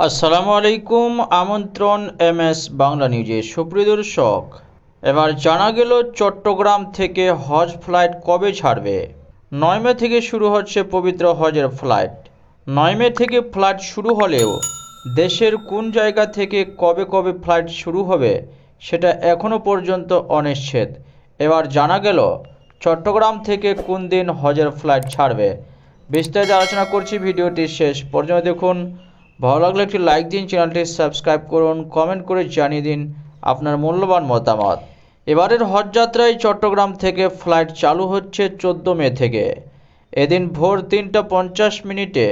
আসসালামু আলাইকুম, আমন্ত্রণ এম এস বাংলা নিউজে সুপ্রিয় দর্শক। এবার জানা গেল চট্টগ্রাম থেকে হজ ফ্লাইট কবে ছাড়বে। নয় মে থেকে শুরু হচ্ছে পবিত্র হজের ফ্লাইট। নয় মে থেকে ফ্লাইট শুরু হলেও দেশের কোন জায়গা থেকে কবে কবে ফ্লাইট শুরু হবে সেটা এখনও পর্যন্ত অনিশ্চিত। এবার জানা গেল চট্টগ্রাম থেকে কোন দিন হজের ফ্লাইট ছাড়বে। বিস্তারিত আলোচনা করছি ভিডিওটি শেষ পর্যন্ত দেখুন ভালো লাগলে একটি লাইক দিন চ্যানেলটি সাবস্ক্রাইব করুন কমেন্ট করে জানিয়ে দিন আপনার মূল্যবান মতামত। এবারের হজ যাত্রায় চট্টগ্রাম থেকে ফ্লাইট চালু হচ্ছে চোদ্দ মে থেকে। এদিন ভোর তিনটা পঞ্চাশ মিনিটে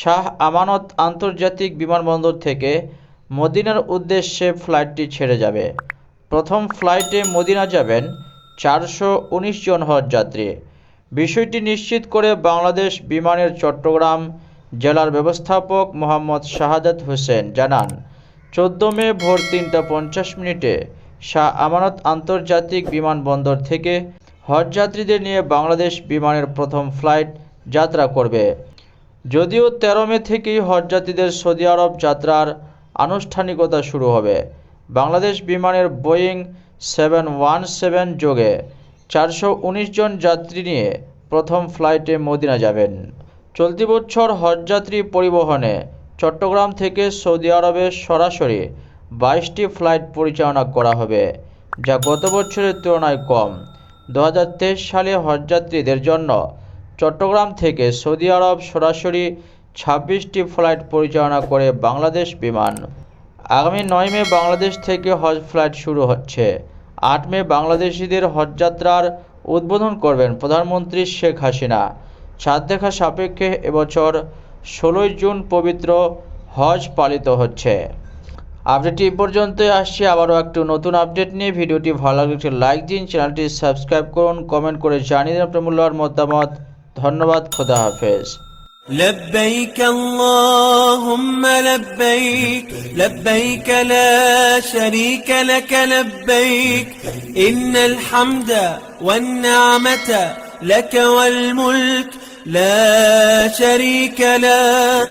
শাহ আমানত আন্তর্জাতিক বিমানবন্দর থেকে মদিনার উদ্দেশ্যে ফ্লাইটটি ছেড়ে যাবে। প্রথম ফ্লাইটে মদিনা যাবেন চারশো উনিশ জন হজযাত্রী বিষয়টি নিশ্চিত করে বাংলাদেশ বিমানের চট্টগ্রাম জেলার ব্যবস্থাপক মোহাম্মদ শাহাদাত হোসেন জানান, চোদ্দ মে ভোর তিনটা পঞ্চাশ মিনিটে শাহ আমানত আন্তর্জাতিক বিমানবন্দর থেকে হজযাত্রীদের নিয়ে বাংলাদেশ বিমানের প্রথম ফ্লাইট যাত্রা করবে। যদিও তেরো মে থেকেই হজযাত্রীদের সৌদি আরব যাত্রার আনুষ্ঠানিকতা শুরু হবে। বাংলাদেশ বিমানের বোয়িং সেভেন ওয়ান সেভেন যোগে চারশো উনিশ জন যাত্রী নিয়ে প্রথম ফ্লাইটে মদিনা যাবেন। চলতি বছর হজযাত্রী পরিবহনে চট্টগ্রাম থেকে সৌদি আরবে সরাসরি বাইশটি ফ্লাইট পরিচালনা করা হবে, যা গত বছরের তুলনায় কম। দু হাজার তেইশ সালে হজযাত্রীদের জন্য চট্টগ্রাম থেকে সৌদি আরব সরাসরি ছাব্বিশটি ফ্লাইট পরিচালনা করে বাংলাদেশ বিমান। আগামী নয় মে বাংলাদেশ থেকে হজ ফ্লাইট শুরু হচ্ছে। আট মে বাংলাদেশিদের হজযাত্রার উদ্বোধন করবেন প্রধানমন্ত্রী শেখ হাসিনা। চাঁদ দেখা সাপেক্ষে এবছর ষোলোই জুন পবিত্র হজ পালিত হচ্ছে আপডেটটি এই পর্যন্তই আসছে আবারও একটু নতুন আপডেট নিয়ে ভিডিওটি ভালো লাগলে একটি লাইক দিন চ্যানেলটি সাবস্ক্রাইব করুন কমেন্ট করে জানিয়ে দিন আপনার মূল্যবান মতামত ধন্যবাদ খোদা হাফেজ لبيك اللهم لبيك لبيك لا شريك لك لبيك إن الحمد والنعمة لك والملك لا شريك له.